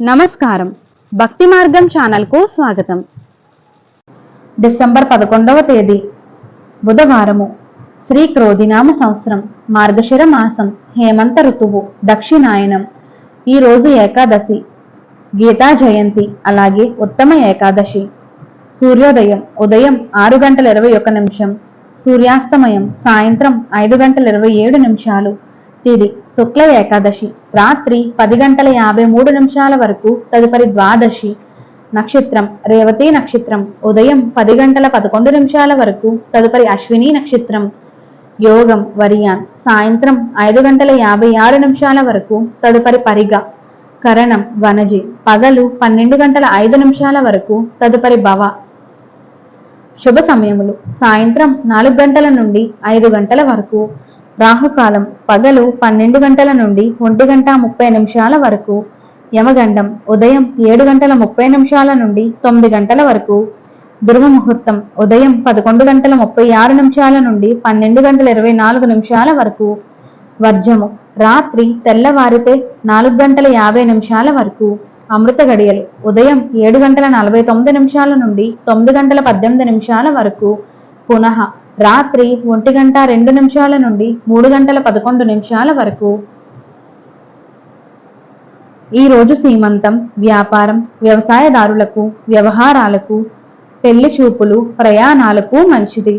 నమస్కారం. భక్తి మార్గం ఛానల్కు స్వాగతం. డిసెంబర్ పదకొండవ తేదీ బుధవారము శ్రీ క్రోధినామ సంవత్సరం మార్గశిర మాసం హేమంత ఋతువు దక్షిణాయనం. ఈ రోజు ఏకాదశి గీతా జయంతి అలాగే ఉత్తమ ఏకాదశి. సూర్యోదయం ఉదయం ఆరు గంటల ఇరవై ఒక నిమిషం సూర్యాస్తమయం సాయంత్రం ఐదు గంటల ఇరవై ఏడు నిమిషాలు తిది. శుక్ల ఏకాదశి. రాత్రి పది గంటల యాభై మూడు నిమిషాల వరకు తదుపరి ద్వాదశి నక్షత్రం రేవతి నక్షత్రం. ఉదయం పది గంటల పదకొండు నిమిషాల వరకు తదుపరి అశ్విని నక్షత్రం. యోగం వరియాన్. సాయంత్రం ఐదు గంటల యాభై ఆరు నిమిషాల వరకు తదుపరి పరిగ. కరణం వనజి. పగలు పన్నెండు గంటల ఐదు నిమిషాల వరకు తదుపరి భవ. శుభ సమయములు. సాయంత్రం నాలుగు గంటల నుండి ఐదు గంటల వరకు రాహుకాలం పగలు పన్నెండు గంటల నుండి ఒంటి గంట ముప్పై నిమిషాల వరకు యమగండం ఉదయం ఏడు గంటల ముప్పై నిమిషాల నుండి తొమ్మిది గంటల వరకు దుర్మ ముహూర్తం ఉదయం పదకొండు గంటల ముప్పై ఆరు నిమిషాల నుండి పన్నెండు గంటల ఇరవై నాలుగు నిమిషాల వరకు వర్జము రాత్రి తెల్లవారితే నాలుగు గంటల యాభై నిమిషాల వరకు అమృత గడియలు ఉదయం ఏడు గంటల నలభై తొమ్మిది నిమిషాల నుండి తొమ్మిది గంటల పద్దెనిమిది నిమిషాల వరకు పునః రాత్రి ఒంటి గంట రెండు నిమిషాల నుండి మూడు గంటల పదకొండు నిమిషాల వరకు. ఈ రోజు సీమంతం వ్యాపారం వ్యవసాయదారులకు వ్యవహారాలకు పెళ్ళి చూపులు ప్రయాణాలకు మంచిది.